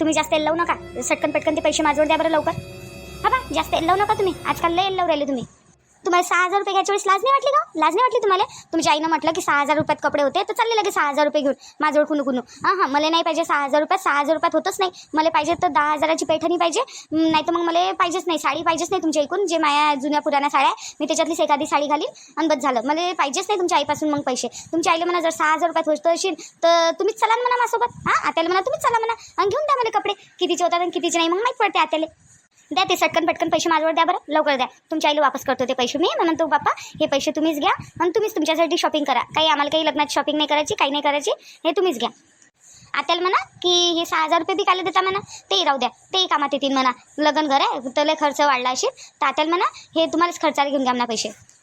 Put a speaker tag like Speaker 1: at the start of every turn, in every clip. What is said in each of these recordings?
Speaker 1: तुम्ही जास्त एल लावू नका. सटकन पटकन ते पैसे माझ्यावर द्या बरं लवकर. हा बा जास्त एल लावू नका तुम्ही. आजकाल लय एल लावू राहिले तुम्ही. तुम्हाला सहा हजार रुपये घ्यायच्या वेळेस लाज नाही वाटली का? लाज नाही वाटली तुम्हाला? तुमच्या आईनं म्हटलं की सहा हजार रुपयात कपडे होते तर चालले लगेच सहा हजार रुपये घेऊन माझं कुणू कुणू हां हां मला नाही पाहिजे सहा हजार रुपयात सहा हजार रुपयात होतच नाही. मला पाहिजे तर दहा हजाराची पैठणी पाहिजे नाही तर मग मला पाहिजेच नाही साडी पाहिजेच नाही तुमच्या ऐकून जे माझ्या जुन्या पुराण्या साड्या आहे, मी त्याच्यातलीच एखादी साडी घालीन आणि बस झालं. मला पाहिजेच नाही तुमच्या आईपासून मग पैसे. तुमच्या आईला म्हणा जर सहा हजार रुपयात होत असेल तर तुम्हीच चला म्हणा माझ्यासोबत. हां आत्याला म्हणा तुम्हीच चला म्हणा आणि घेऊन द्या मला कपडे. कितीचे होतात आणि कितीचे नाही मग माहीत पडते आत्याला. द्या ते सटकन पटकन पैसे माझ्यावर द्या बरं. लवकर द्या. तुमच्या आईला वापस करतो ते पैसे मी. म्हणून तो बाप्पा हे पैसे तुम्हीच घ्या आणि तुम्हीच तुमच्यासाठी शॉपिंग करा. काही आम्हाला काही लग्नाची शॉपिंग नाही करायची काही नाही करायची हे तुम्हीच घ्या. आत्याला म्हणा की हे सहा हजार रुपये बी काले देता म्हणा. तेही राहू द्या. तेही कामात येतील म्हणा. लग्न घर आहे. तर खर्च वाढला असेल. तर आत्याला म्हणा हे तुम्हालाच खर्चाला घेऊन घ्या म्हणा पैसे.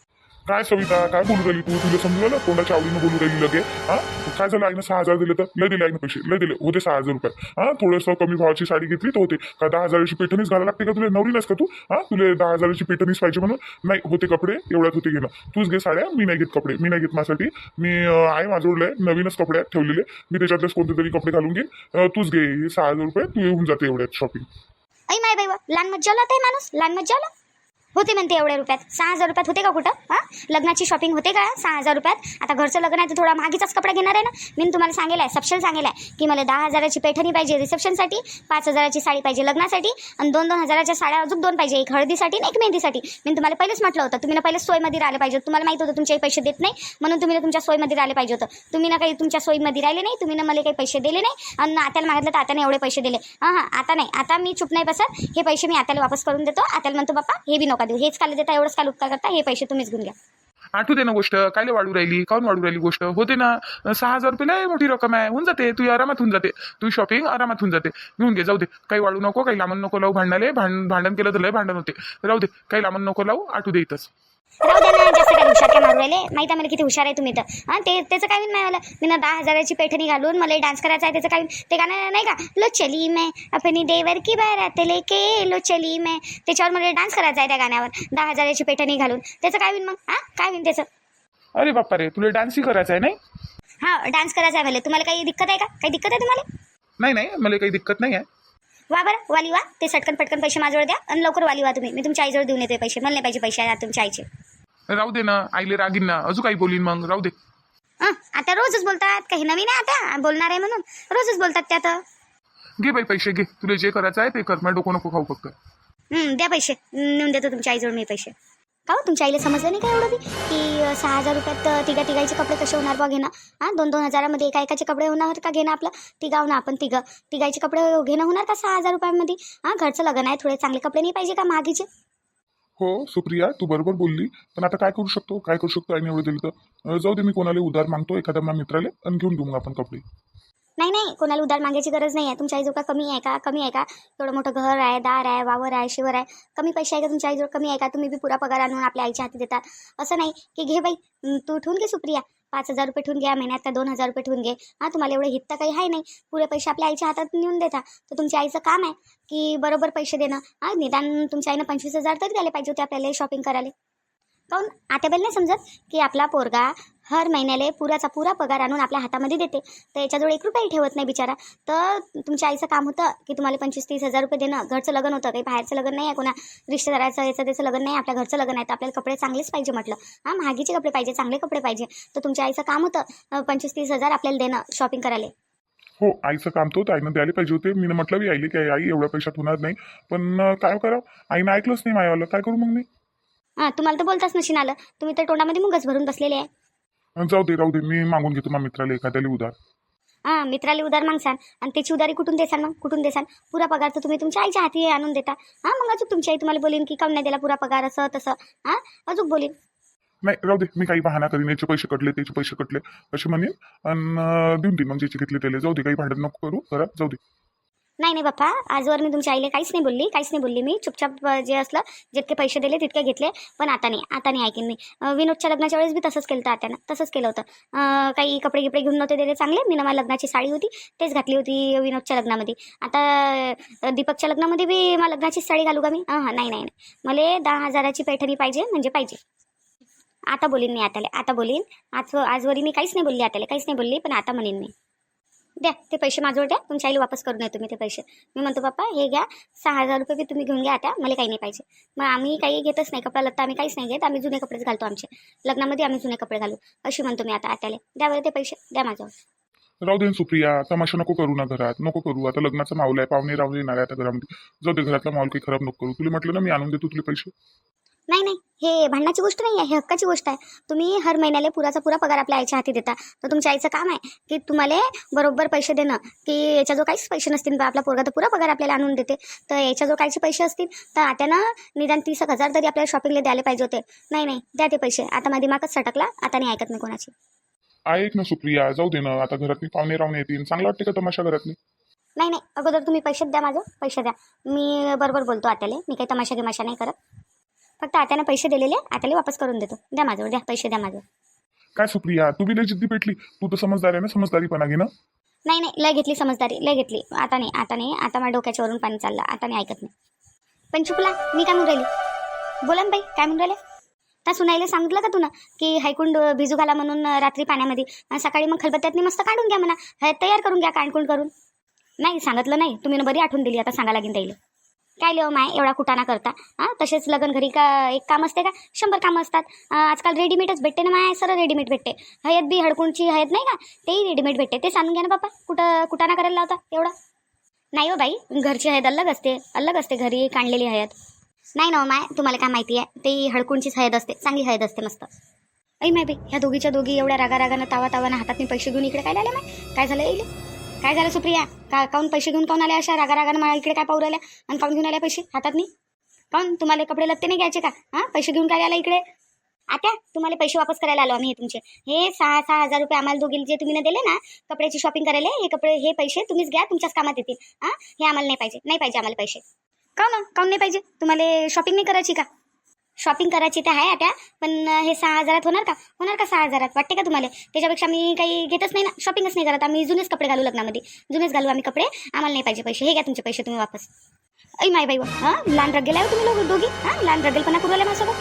Speaker 2: काय सविता काय बोलू राहिली तू? तुला समजू आलं तोंडाच्या आवडीनं बोलू राहिली लगे हा? काय झालं? आईनं सहा हजार दिले तर? लय दिले आईनं पैसे लय दिले. होते सहा हजार रुपये. हा? थोडंसं कमी भावाची साडी घेतली तर होते. का दहा हजाराची पेटणीच घालायला लागते का तुला? नवरी नस का तू? हा? तुला दहा हजाराची पेटणीच पाहिजे म्हणून? नाही होते कपडे एवढ्यात होते घेणं. तूच घे साड्या मी नाही घेत कपडे. मी नाही घेत माझ्यासाठी. मी आहे माझ्याकडे नवीनच कपडे ठेवलेले. मी त्याच्यातलेच कोणते तरी कपडे घालून घेईन. तूच घे. सहा हजार रुपये तू येऊन जाते एवढ्यात शॉपिंग
Speaker 1: ऐ माय बाई लहान मज्जाला माणूस? लहान मज्जाला? होते म्हणते एवढ्या रुपयात. सहा हजार रुपयात होते का कुठं? हां? लग्नाची शॉपिंग होते का? सहा हजार रुपयात. आता घरचं लग्न आहे तर थोडा महागीचाच कपडा घेणार आहे ना? मी तुम्हाला सांगेल आहे सप्शन सांगेल आहे की मला दहा हजाराची पैठणी पाहिजे रिसेप्शनसाठी पाच हजाराची साडी पाहिजे लग्नासाठी आणि दोन दोन हजाराच्या साड्या अजून दोन पाहिजे एक हळदीसाठी आणि एक मेहंदीसाठी. मी तुम्हाला पहिलेच म्हटलं होतं तुम्ही ना पहिलेच सोयमध्ये राहिले पाहिजे तुम्हाला माहीत होतं तुमचे पैसे देत नाही म्हणून तुम्ही ना तुमच्या सोयमध्ये राहिले पाहिजे होतं. तुम्ही ना काही तुमच्या सोयीमध्ये राहिले नाही तुम्ही ना मला काही पैसे दिले नाही आणि आत्याला मागितलं तर आत्याने एवढे पैसे दिले. हां हां आता नाही आता मी चुप नाही बसत हे पैसे मी आत्याला वापस करून देतो. आत्याला म्हणतो बाप्पा हे बी नका देऊ हेच काल देता एवढंच काल उपकार करता? हे पैसे तुम्हीच घेऊन घ्या.
Speaker 3: आठवू दे ना गोष्ट. कायले वाढू राहिली? काऊन वाढू राहिली गोष्ट? होते ना. सहा हजार रुपये लय मोठी रक्कम आहे. होऊन जाते. तू आरामात होऊन जाते. तू शॉपिंग आरामात होऊन जाते. घेऊन घे. जाऊ दे. काही वाढू नको. काही लांबण नको लावू. भांडणाले भांड भांडण केलं तर लय भांडण होते. राहू दे. काही लांबण नको लावू. आठवू दे इथंच.
Speaker 1: राहू द्या ना जास्त काय हुशार काय मारू राहिले. माहिती आहे मला किती हुशार आहे तुम्ही तर. हां ते त्याचं काय नाही मला मी ना दहा हजाराची पैठणी घालून मला डान्स करायचा आहे त्याचं काय ते गाणं नाही का? लो चली मैं अपनी देवर की बारात लेके लो चली मैं. त्याच्यावर मला डान्स करायचा आहे त्या गाण्यावर. दहा हजाराची पैठणी घालून. त्याचं काय होईल मग हां काय होईल त्याचं?
Speaker 3: अरे बाप्पा रे तुला डान्सही करायचा आहे नाही?
Speaker 1: हां डान्स करायचा आहे मला. तुम्हाला काही दिक्कत आहे का? काही दिक्कत आहे तुम्हाला?
Speaker 3: नाही नाही मला काही दिक्कत नाही आहे.
Speaker 1: वा बरं वाली वा. ते सटकन पटकन पैसे माझ्यावर द्या आणि लवकर वाली वा तुम्ही. मी तुमच्या आईजवळ देऊन येते पैसे. मला नाही पाहिजे पैसे आता तुमच्या आईचे.
Speaker 3: राहू दे ना आईले रागीन ना. अजून काही बोलीन मग राहू दे.
Speaker 1: हां आता रोजच बोलतात काही नवीन आहे आता? बोलणार आहे म्हणून. रोजच बोलतात त्या तर
Speaker 3: घे बाई पैसे घे. तुला जे करायचं आहे ते कर. मला डोकं नको खाऊ फक्त.
Speaker 1: हं, द्या पैसे. नेऊन देतो तुमच्या आईजवळ मी पैसे. का हो तुमच्या आईला समजलं नाही का एवढं बी? की अं, सहा हजार रुपयात अं, तिघा तिघाचे कपडे कसे होणार? बा घेणं हां दोन दोन हजारामध्ये एका एकाचे कपडे होणार का? घेणं आपलं. तिघाव ना आपण तिघं. तिघाचे कपडे घेणं होणार का सहा हजार रुपयामध्ये? हां घरचं लग्न आहे थोडे चांगले कपडे नाही पाहिजे का मागीचे?
Speaker 2: हो सुप्रिया तू बरोबर बोलली. पण आता काय करू शकतो? काय करू शकतो? आईने एवढं दिलं तर. जाऊ दे मी कोणाला उधार मागतो एखाद्या माझ्या मित्राला आणि घेऊन घेऊ मग आपण कपडे.
Speaker 1: नाही नाही कोणाला उधार मागायची गरज नाही आहे तुमच्या आईजवळ का कमी आहे का? कमी आहे का? एवढं मोठं घर आहे दार आहे वावर आहे शिवर आहे. कमी पैसे आहे का तुमच्या आईजवळ? कमी आहे का? तुम्ही बी पुरा पगार आणून आपल्या आईच्या हाती देतात. असं नाही की घे बाई तू ठेवून घे सुप्रिया. पाच हजार रुपये ठेवून घ्या महिन्यात का दोन हजार रुपये ठेवून घे. हां तुम्हाला एवढं हित काही आहे नाही. पुरे पैसे आपल्या आईच्या हातात नेऊन देता. तर तुमच्या आईचं काम आहे की बरोबर पैसे देणं. हां निदान तुमच्या आईनं पंचवीस हजार तरी द्यायला पाहिजे होते आपल्याला शॉपिंग करायला. काऊन आत्याबाई नाही समजत की आपला पोरगा हर महिन्याला पुराचा पुरा पगार आणून आपल्या हातामध्ये देते. तर याच्याजवळ एक रुपयाही ठेवत नाही बिचारा. तर तुमच्या आईचं काम होतं की तुम्हाला पंचवीस तीस हजार रुपये देणं. घरचं लग्न होतं. काही बाहेरचं लग्न नाही आहे कोणा. रिश्तेदाराचं याचं त्याचं लग्न नाही. आपल्या घरचं लग्न आहे तर आपल्याला कपडे चांगलेच पाहिजे म्हटलं. हां महागीचे कपडे पाहिजे चांगले कपडे पाहिजे. तर तुमच्या आईचं काम होतं पंचवीस तीस हजार आपल्याला देणं शॉपिंग करायला.
Speaker 2: हो आईचं काम तो आईनं द्यायला पाहिजे होते. मी म्हटलं बी आईले की आई एवढ्या पैशात होणार नाही. पण काय करावं? आईनं ऐकलंच नाही मायावालं. काय करू मग मी?
Speaker 1: हां तुम्हाला तर बोलताच नशीन आलं. तुम्ही तर तोंडामध्ये मुंगच भरून बसलेले आहे.
Speaker 2: जाऊ दे राहू दे मी मागून घेतो माझ्या मित्राला एखाद्याला उधार.
Speaker 1: हां मित्राला उधार मागसान. आणि त्याची उधारी कुठून देसान मग? कुठून देसान? पुरा पगार तर तुम्ही तुमच्या आईच्या हाती आणून देता. हां मग अजून तुमची आई तुम्हाला बोलीन की काऊन नाही दिला पुरा पगार असं तसं. हां अजून बोलीन.
Speaker 2: नाही राहू दे मी काही बहाणा करीन. याचे पैसे कटले त्याचे पैसे कटले. असे म्हणेन. आणि देऊन देईन मग ज्याचे घेतले त्याला. जाऊ दे काही भांडण नको करू. घरात जाऊ दे.
Speaker 1: नाही नाही बाप्पा आजवर मी तुमच्या आईला काहीच नाही बोलली काहीच नाही बोलली मी. चुपचाप जे असलं जितके पैसे दिले तितके घेतले पण आता नाही आता नाही ऐकीन मी. विनोदच्या लग्नाच्या वेळेस बी तसंच केलं होतं आत्यानं तसंच केलं होतं. काही कपडे गिपडे घेऊन नव्हते दिले चांगले मी ना लग्नाची साडी होती तेच घातली होती विनोदच्या लग्नामध्ये. आता दीपकच्या लग्नामध्ये बी मला लग्नाचीच साडी घालू का मी? हां हां नाही नाही नाही. मला दहा हजाराची पैठणी पाहिजे म्हणजे पाहिजे. आता बोलीन मी आताले आता बोलीन. आज आजवरी मी काहीच नाही बोलली आताले काहीच नाही बोलली पण आता म्हणेन मी. द्या ते पैसे माझ्यावर द्या तुमच्या आईला वापस करून येतो मी ते पैसे. मी म्हणतो पप्पा हे घ्या सहा हजार रुपये बी तुम्ही घेऊन घ्या आता मला काही नाही पाहिजे. मग आम्ही काही घेतच नाही कपडा लत्ता आम्ही काहीच नाही घेत आम्ही जुने कपडेच घालतो आमचे. लग्नामध्ये आम्ही जुने कपडे घालू. अशी म्हणतो मी आता आत्याले. द्या बरं ते पैसे द्या माझ्यावर.
Speaker 2: राहू दे ना सुप्रिया. तमाशा नको करू ना घरात नको करू. आता लग्नाचा माऊल आहे पाहुणे राहून येणार आहे आता घरामध्ये. जाऊ दे घरातला माऊल काही खराब नको करू. तुला म्हटलं ना मी आणून देतो तुला पैसे.
Speaker 1: नाही नाही. हे भांडणाची गोष्ट नाही आहे हे हक्काची गोष्ट आहे. तुम्ही हर महिन्याला पुराचा पुरा पगार आपल्या आईच्या हाती देता. तर तुमच्या आईचं काम आहे की तुम्हाला बरोबर पैसे देणं की याच्या जो काहीच पैसे नसतील बा आपला पोरगा तर पुरा पगार आपल्याला आणून देते. तर याच्या जो काहीचे पैसे असतील तर आत्यानं निदान तीस एक हजार तरी आपल्याला शॉपिंगला द्यायला पाहिजे होते. नाही नाही. द्या ते पैसे. आता माझा दिमागच सटकला आता नाही ऐकत मी कोणाची.
Speaker 2: ऐक ना सुप्रिया जाऊ दे ना. आता घरातली पाहुणे राहून येतील. चांगलं वाटते का तमाशा घरातली?
Speaker 1: नाही नाही. अगोदर तुम्ही पैसे द्या माझं. पैसे द्या. मी बरोबर बोलतो आत्याले. मी काही तमाशा गिमाशा नाही करत. फक्त आत्यानं पैसे दिलेले आत्याला वापस करून देतो. द्या माझं द्या पैसे द्या माझं.
Speaker 2: काय सुप्रिया तू बी लय जिद्दी पेटली. तू तर समजदार आहे ना समजदारीपणा घे ना.
Speaker 1: नाही नाही लय घेतली समजदारी लय घेतली. आता नाही आता नाही आता माझ्या डोक्याच्या वरून पाणी चाललं आता नाही ऐकत नाही पण चुकला मी काय म्हणून राहिली? बोला ना बाई काय म्हणून राहिले? त्या सुनाईला सांगितलं का तुला की हायकुंड भिजू घाला म्हणून रात्री पाण्यामध्ये? सकाळी मग खलबत्त्यातनी मस्त काढून घ्या म्हणा. तयार करून घ्या कांडकुंड करून. नाही सांगितलं नाही. तुम्ही ना बरी आठवून दिली आता सांगा लागेल त्याला काय लिहो माय? एवढा कुटाणा करता. हां तसेच लग्न घरी का एक काम असते का? शंभर कामं असतात. आजकाल रेडीमेडच भेटते ना माय? सरळ रेडीमेड भेटते. हयत बी हडकुंडची हयत नाही का? तेही रेडीमेड भेटते. ते सांगून घ्या ना बापा कुठं कुटाणा करायला लावता एवढा? नाही हो बाई घरची हयत अलग असते. अलग असते घरी काढलेली हयत. नाही ना हो माय तुम्हाला काय माहिती आहे? ते हडकुणचीच हयत असते चांगली हयत असते मस्त. ऐ माय बाई ह्या दोघीच्या दोघी एवढ्या रागा रागानं तावा तावानं हातात मी पैसे घेऊन इकडे काय आले माय? काय झालं येईल काय झालं सुप्रिया? का काऊन पैसे घेऊन काऊन आल्या अशा रागा रागानं मला इकडे काय पाहू राहिल्या आणि काऊन घेऊन आल्या पैसे? हातात नाही? काऊन? तुम्हाला कपडे लत्ते नाही घ्यायचे का? हां? पैसे घेऊन काय आला इकडे? आता तुम्हाला पैसे वापस करायला आलो आम्ही हे तुमचे. हे सहा सहा हजार रुपये आम्हाला दोघी जे तुम्ही दिले ना कपड्याची शॉपिंग करायला हे कपडे हे पैसे तुम्हीच घ्या तुमच्याच कामात येतील. हां? हे आम्हाला नाही पाहिजे नाही पाहिजे आम्हाला पैसे. काऊन? मग काऊन नाही पाहिजे? तुम्हाला शॉपिंग नाही करायची का? शॉपिंग करायची तर आहे आता पण हे सहा हजारात होणार का? होणार का सहा हजारात? वाटते का तुम्हाला? त्याच्यापेक्षा मी काही घेतच नाही ना. शॉपिंगच नाही करत. आम्ही जुनेच कपडे घालू लग्नामध्ये. जुनेच घालू आम्ही कपडे. आम्हाला नाही पाहिजे पैसे. हे घ्या तुमचे पैसे तुम्ही वापस. ऐ माय बाई हां? लहान रगेल आहे हो तुम्ही लोक दोघी? हां? लहान रगेलपणा करू आले माझ्यासोबत.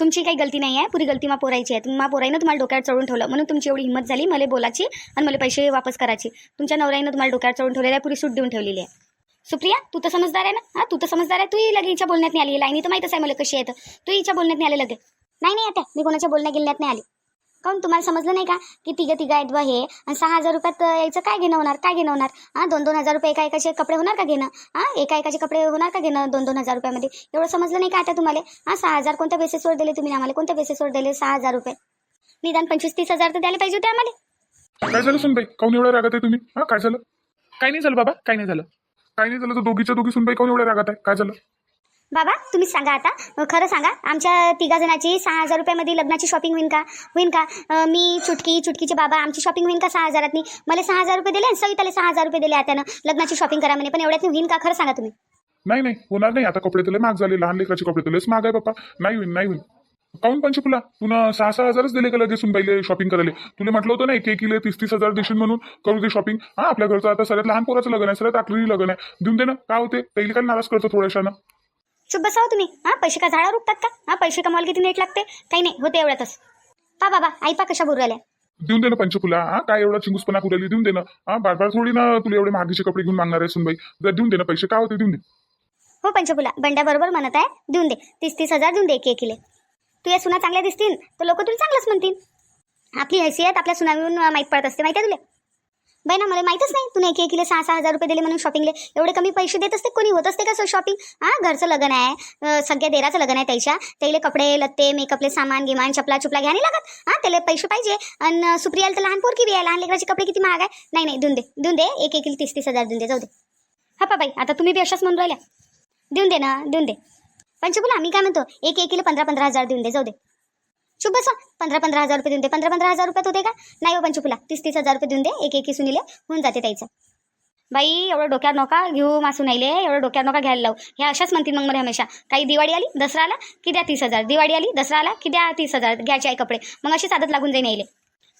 Speaker 1: तुमची काही गलती नाही आहे. पुरी गलती मा पोरायची आहे. मा पोराईनं तुम्हाला डोक्यावर चढून ठेवलं. म्हणून तुमची एवढी हिंमत झाली मला बोलायची आणि मला पैसे वापस करायची. तुमच्या नवऱ्यानं तुम्हाला डोक्यावर चढून ठेवलेलं आहे पुरी सूट देऊन ठेवलेली आहे. सुप्रिया तू तर समजदार आहे ना? हा तू तर समजदार आहे. तू लगे इच्छा बोलण्यात नाही आली. लाईनी तर माहीतच आहे मला कशी आहे तर तू इच्छा बोलण्यात नाही आले लगे. नाही नाही आता मी कोणाच्या बोलण्या गेल्यात नाही आली. काऊन तुम्हाला समजलं नाही का? की तिघं तिघं आहेत बा हे. आणि सहा हजार रुपयात यायचं काय घेणं होणार? काय घेणं होणार? हां दोन दोन हजार रुपये एका एकाचे कपडे होणार का घेणं? हां एका एकाचे कपडे होणार का घेणं? दोन दोन हजार रुपयामध्ये. एवढं समजलं नाही का आता तुम्हाला? हां सहा हजार कोणत्या बेसिसवर दिले तुम्ही? आम्हाला कोणत्या बेसिसवर दिले? सहा हजार रुपये. निदान पंचवीस तीस हजार तर द्यायला पाहिजे होते आम्हाला.
Speaker 2: काय झालं सुनबाई? काऊन एवढ्या रागत आहे तुम्ही? हा काय झालं?
Speaker 3: काय नाही झालं बाबा? काय नाही झालं?
Speaker 2: काय नाही झालं तर दोघीच्या दोघी सुनबाई काऊन एवढ्या रागात आहे? काय झालं?
Speaker 1: बाबा तुम्हीच सांगा आता. खरं सांगा आमच्या तिघा जणाची सहा हजार रुपयामध्ये लग्नाची शॉपिंग होईन का? होईन का? अं, मी चुटकी चुटकीचे बाबा आमची शॉपिंग होईन का सहा हजारातनी? मला सहा हजार रुपये दिले आणि सविताला सहा हजार रुपये दिले त्यानं लग्नाची शॉपिंग करा म्हणे पण एवढ्यात होईन का? खरं सांगा तुम्ही.
Speaker 2: नाही नाही होणार नाही. आता कपडे तुला महाग झाले लहान लेकराचे कपडे तुलाच महाग आहे बाप्पा नाही होईल नाही होईल काऊन पंचकुला तुला सहा सहा हजारच दिले का लगेच सुनबाईले शॉपिंग करायला? तुला म्हटलं होतं नाही केक इले तीस तीस हजार देशील म्हणून करू दे शॉपिंग हा आपल्या घरचं आता सगळ्यात लहान पोराचं लग्न आहे सगळ्यात आखरी लग्न आहे. देऊन दे ना काय होते? पहिले काय नाराज करतो थोड्याशानं?
Speaker 1: चुप बसाव तुम्ही. हां पैसे का झाडावर उठतात का? हां पैसे कमावायला किती नेट लागते? काही नाही होते एवढ्यातच. पा बाबा आई पा कशा बोलू राहिल्या
Speaker 2: देऊन दे ना पंचकुला हा काय एवढा चिंगूसपणा कुराली देऊन दे ना. हा बार बार थोडी ना तुला एवढे महागीचे कपडे घेऊन मागणार आहे सुनबाई. जर देऊन दे ना पैसे काय होते? देऊन दे.
Speaker 1: हो पंचकुला बंड्या बरोबर म्हणत आहे. देऊन दे. तीस तीस हजार देऊन दे एक एकीले तू या सुना चांगल्या दिसतील तर लोक तुला चांगलंच म्हणतील आपली हैसियत आपल्या सुनावरून माहीत पडत असते माहिती आहे तुला? बाई ना मला माहीतच नाही तुला एक एकीला सहा सहा हजार रुपये दिले म्हणून शॉपिंगले एवढे कमी पैसे देत असते कोणी होत असते का शॉपिंग हां घरचं लग्न आहे सगळ्या देराचं लग्न आहे त्याच्या. त्याला कपडे लत्ते मेकअपले सामान गिमान चपला चुपला घ्या नाही लागत. हां त्याला पैसे पाहिजे. आणि सुप्रियाला तर लहान पोरकी बी आहे लहान लेकराचे कपडे किती महाग आहे? नाही नाही देऊन दे देऊन दे एक एकीला तीस तीस हजार देऊन दे जाऊ दे. हा बाई आता तुम्ही बी अशाच म्हणून राहिल्या. देऊन दे ना देऊन दे. पंचकुला आम्ही काय म्हणतो? एक एकीला पंधरा पंधरा हजार देऊन दे जाऊ दे. शुभ बसा पंधरा पंधरा हजार रुपये देऊन दे. पंधरा पंधरा हजार रुपयात होते का? नाही हो पंचकुला तीस तीस हजार रुपये देऊन दे. एक एकी सुनीले होऊन जाते त्याचं. बाई एवढं डोक्यात नका घेऊ मासून नाहीले एवढं डोक्यात नका घ्यायला लावू. हे अशाच म्हणतील मग मला हमेशा. काही दिवाळी आली दसरा आला की द्या तीस हजार. दिवाळी आली दसरा आला की द्या तीस हजार. घ्यायचे आहे कपडे. मग अशीच आदत लागून जाईन यायले.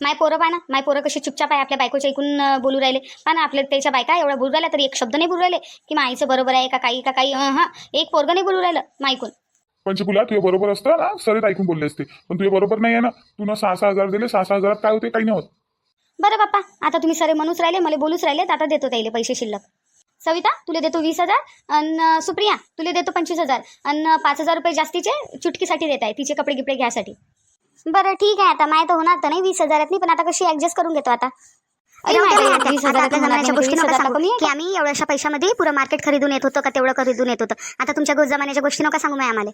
Speaker 1: माय पोरं पहा ना माय पोरं कशी चुपचाप आहे आपल्या बायकोच्या ऐकून बोलू राहिले. पहा ना आपल्या त्याच्या बायका एवढ्या बोलू राहिल्या तरी एक शब्द नाही बोलू राहिले की माईचं बरोबर आहे का काही का काही? हां एक पोरगं नाही बोलू राहिलं मायकून.
Speaker 2: पंचकुला तुझ्या बरोबर असतं ना सरीत ऐकून बोलले असते. पण तुझ्या बरोबर नाही आहे ना तू ना सहा सहा हजार दिले सहा सहा हजारात काय होते काही नाही होत.
Speaker 1: बरं बाप्पा आता तुम्ही सरे म्हणूच राहिले मला बोलूच राहिले तर आता देतो त्याला पैसे शिल्लक. सविता तुला देतो वीस हजार आणि सुप्रिया तुला देतो पंचवीस हजार आणि पाच हजार रुपये जास्तीचे चुटकीसाठी देत आहे तिचे कपडे गिपडे घ्यासाठी. बरं ठीक आहे आता. माय तर होणार तर नाही वीस हजारात नाही पण आता कशी ऍडजस्ट करून घेतो आता. अरे जाऊ दे माय, बाई, वीस आता हजारात आपल्या होणार जमान्याच्या नाही, गोष्टी वीस नका हजारात सांगू कमी आहे की आम्ही एवढ्याशा पैशामध्ये पुरं मार्केट खरेदून येत होतो का तेवढं खरेदून येत होतं. आता तुमच्या गोष्ट जमान्याच्या गोष्टी नका सांगू माय आम्हाला.